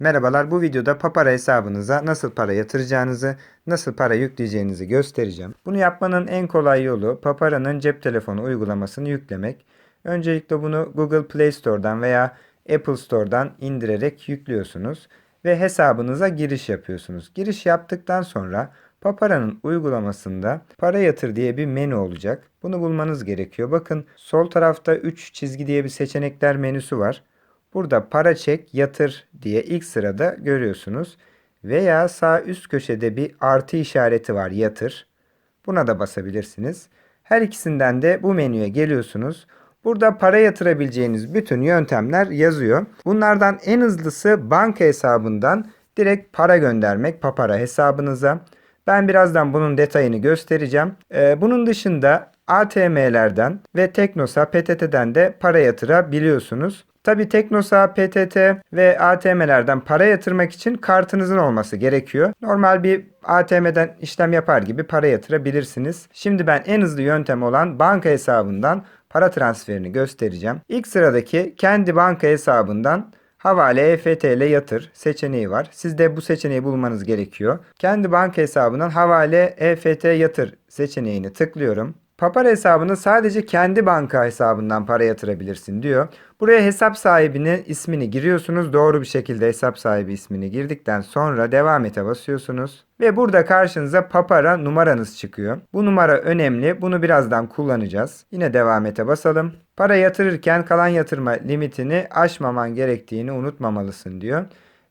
Merhabalar bu videoda Papara hesabınıza nasıl para yatıracağınızı, nasıl para yükleyeceğinizi göstereceğim. Bunu yapmanın en kolay yolu Papara'nın cep telefonu uygulamasını yüklemek. Öncelikle bunu Google Play Store'dan veya Apple Store'dan indirerek yüklüyorsunuz ve hesabınıza giriş yapıyorsunuz. Giriş yaptıktan sonra Papara'nın uygulamasında para yatır diye bir menü olacak. Bunu bulmanız gerekiyor. Bakın sol tarafta 3 çizgi diye bir seçenekler menüsü var. Burada para çek, yatır diye ilk sırada görüyorsunuz. Veya sağ üst köşede bir artı işareti var yatır. Buna da basabilirsiniz. Her ikisinden de bu menüye geliyorsunuz. Burada para yatırabileceğiniz bütün yöntemler yazıyor. Bunlardan en hızlısı banka hesabından direkt para göndermek Papara hesabınıza. Ben birazdan bunun detayını göstereceğim. Ee, bunun dışında ATM'lerden ve Teknosa, PTT'den de para yatırabiliyorsunuz. Tabi Teknosa, PTT ve ATM'lerden para yatırmak için kartınızın olması gerekiyor. Normal bir ATM'den işlem yapar gibi para yatırabilirsiniz. Şimdi ben en hızlı yöntem olan banka hesabından para transferini göstereceğim. İlk sıradaki kendi banka hesabından Havale EFT ile yatır seçeneği var. Siz de bu seçeneği bulmanız gerekiyor. Kendi banka hesabından havale EFT yatır seçeneğini tıklıyorum. Papar hesabını sadece kendi banka hesabından para yatırabilirsin diyor. Buraya hesap sahibinin ismini giriyorsunuz. Doğru bir şekilde hesap sahibi ismini girdikten sonra devam ete basıyorsunuz. Ve burada karşınıza Papara numaranız çıkıyor. Bu numara önemli. Bunu birazdan kullanacağız. Yine devam ete basalım. Para yatırırken kalan yatırma limitini aşmaman gerektiğini unutmamalısın diyor.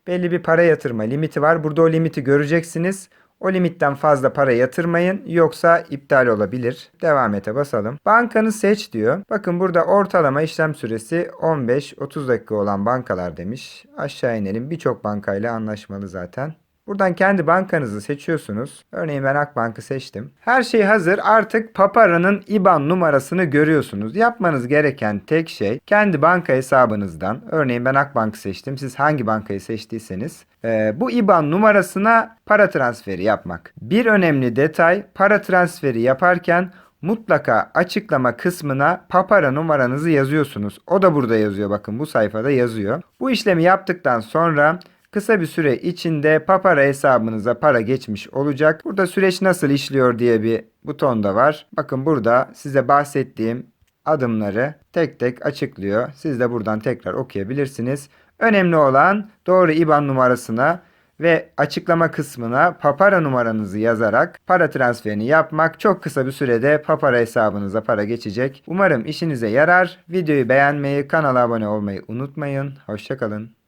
Belli bir para yatırma limiti var. Burada o limiti göreceksiniz. O limitten fazla para yatırmayın yoksa iptal olabilir. Devam ete basalım. Bankanı seç diyor. Bakın burada ortalama işlem süresi 15-30 dakika olan bankalar demiş. Aşağı inelim. Birçok bankayla anlaşmalı zaten. Buradan kendi bankanızı seçiyorsunuz. Örneğin ben Akbank'ı seçtim. Her şey hazır. Artık Papara'nın IBAN numarasını görüyorsunuz. Yapmanız gereken tek şey kendi banka hesabınızdan, örneğin ben Akbank'ı seçtim. Siz hangi bankayı seçtiyseniz e, bu IBAN numarasına para transferi yapmak. Bir önemli detay para transferi yaparken mutlaka açıklama kısmına papara numaranızı yazıyorsunuz. O da burada yazıyor bakın bu sayfada yazıyor. Bu işlemi yaptıktan sonra Kısa bir süre içinde Papara hesabınıza para geçmiş olacak. Burada süreç nasıl işliyor diye bir buton da var. Bakın burada size bahsettiğim adımları tek tek açıklıyor. Siz de buradan tekrar okuyabilirsiniz. Önemli olan doğru IBAN numarasına ve açıklama kısmına Papara numaranızı yazarak para transferini yapmak çok kısa bir sürede Papara hesabınıza para geçecek. Umarım işinize yarar. Videoyu beğenmeyi, kanala abone olmayı unutmayın. Hoşçakalın.